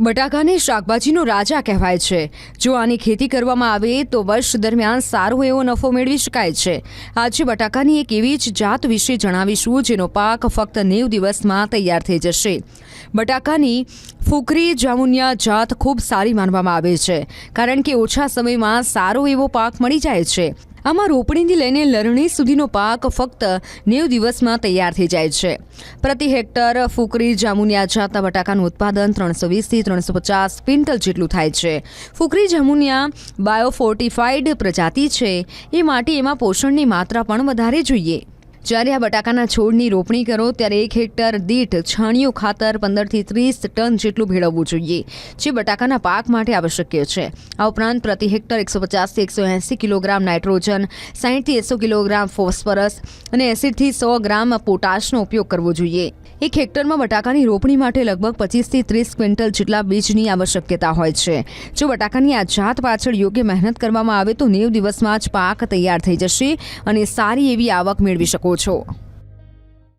બટાકાને શાકભાજીનો રાજા કહેવાય છે. જો આની ખેતી કરવામાં આવે તો વર્ષ દરમિયાન સારો એવો નફો મેળવી શકાય છે. આજે બટાકાની એક એવી જ જાત વિશે જણાવીશું જેનો પાક ફક્ત નેવ દિવસમાં તૈયાર થઈ જશે. બટાકાની ફુકરી જામુનિયા જાત ખૂબ સારી માનવામાં આવે છે, કારણ કે ઓછા સમયમાં સારો એવો પાક મળી જાય છે. આમાં રોપણીથી લઈને લણણી સુધીનો પાક ફક્ત નેવ દિવસમાં તૈયાર થઈ જાય છે. પ્રતિ હેક્ટર ફુકરી જામુનિયા જાતના બટાકાનું ઉત્પાદન ત્રણસો વીસથી ત્રણસો પચાસ ક્વિન્ટલ જેટલું થાય છે. ફુકરી જામુનિયા બાયોફોર્ટિફાઈડ પ્રજાતિ છે. એ માટે એમાં પોષણની માત્રા પણ વધારે જોઈએ. જ્યારે આ બટાકાના છોડની રોપણી કરો, ત્યારે એક હેક્ટર દીઠ છાણિયું ખાતર પંદરથી ત્રીસ ટન જેટલું ભેળવવું જોઈએ, જે બટાકાના પાક માટે આવશ્યક છે. આ ઉપરાંત પ્રતિ હેક્ટર એકસો પચાસથી એકસો એંસી કિલોગ્રામ નાઇટ્રોજન, સાહીઠથી એકસો કિલોગ્રામ ફોસ્ફરસ અને એસિડથી સો ગ્રામ પોટાશનો ઉપયોગ કરવો જોઈએ. એક હેક્ટરમાં બટાકાની રોપણી માટે લગભગ પચીસથી ત્રીસ ક્વિન્ટલ જેટલા બીજની આવશ્યકતા હોય છે. જો બટાકાની આ જાત પાછળ યોગ્ય મહેનત કરવામાં આવે, તો નેવ દિવસમાં જ પાક તૈયાર થઈ જશે અને સારી એવી આવક મેળવી શકો છો